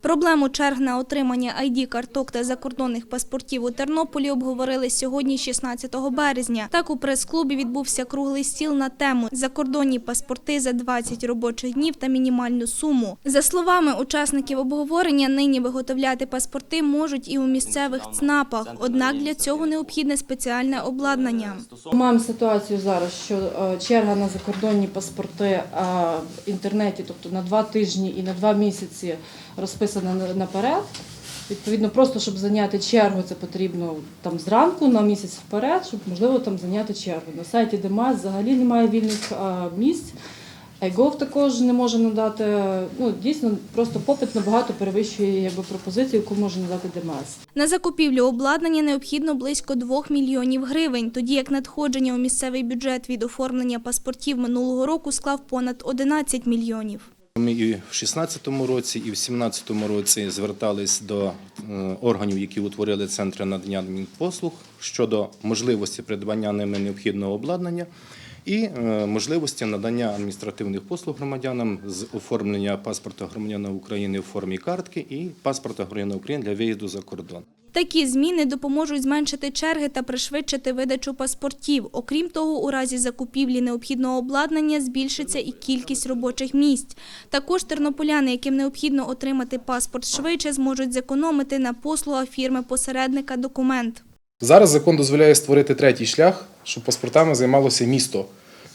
Проблему черг на отримання ID-карток та закордонних паспортів у Тернополі обговорили сьогодні, 16 березня. Так у прес-клубі відбувся круглий стіл на тему «Закордонні паспорти за 20 робочих днів та мінімальну суму». За словами учасників обговорення, нині виготовляти паспорти можуть і у місцевих ЦНАПах, однак для цього необхідне спеціальне обладнання. Маємо ситуацію зараз, що е, черга на закордонні паспорти е, в інтернеті, тобто на два тижні і на два місяці розписана на- наперед. Відповідно, просто щоб зайняти чергу, це потрібно там зранку на місяць вперед, щоб можливо там зайняти чергу. На сайті ДМС взагалі немає вільних місць. iGov також не може надати. Ну дійсно, просто попит набагато перевищує якби пропозицію, яку може надати ДМС. На закупівлю обладнання необхідно близько 2 мільйонів гривень, тоді як надходження у місцевий бюджет від оформлення паспортів минулого року склав понад 11 мільйонів. Ми і в 2016 році, і в 2017 році звертались до е, органів, які утворили центри надання адмінпослуг щодо можливості придбання ними необхідного обладнання і е, можливості надання адміністративних послуг громадянам з оформлення паспорта громадянина України в формі картки і паспорта громадянина України для виїзду за кордон. Такі зміни допоможуть зменшити черги та пришвидшити видачу паспортів. Окрім того, у разі закупівлі необхідного обладнання збільшиться і кількість робочих місць. Також тернополяни, яким необхідно отримати паспорт швидше, зможуть зекономити на послугах фірми-посередника документ. Зараз закон дозволяє створити третій шлях, щоб паспортами займалося місто.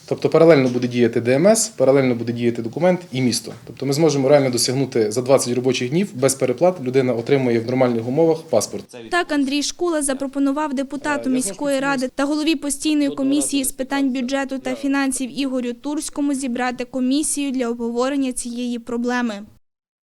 Тобто паралельно буде діяти ДМС, паралельно буде діяти документ і місто. Тобто ми зможемо реально досягнути за 20 робочих днів без переплат. Людина отримує в нормальних умовах паспорт. Так Андрій Шкула запропонував депутату міської ради та голові постійної комісії з питань бюджету та фінансів Ігорю Турському зібрати комісію для обговорення цієї проблеми.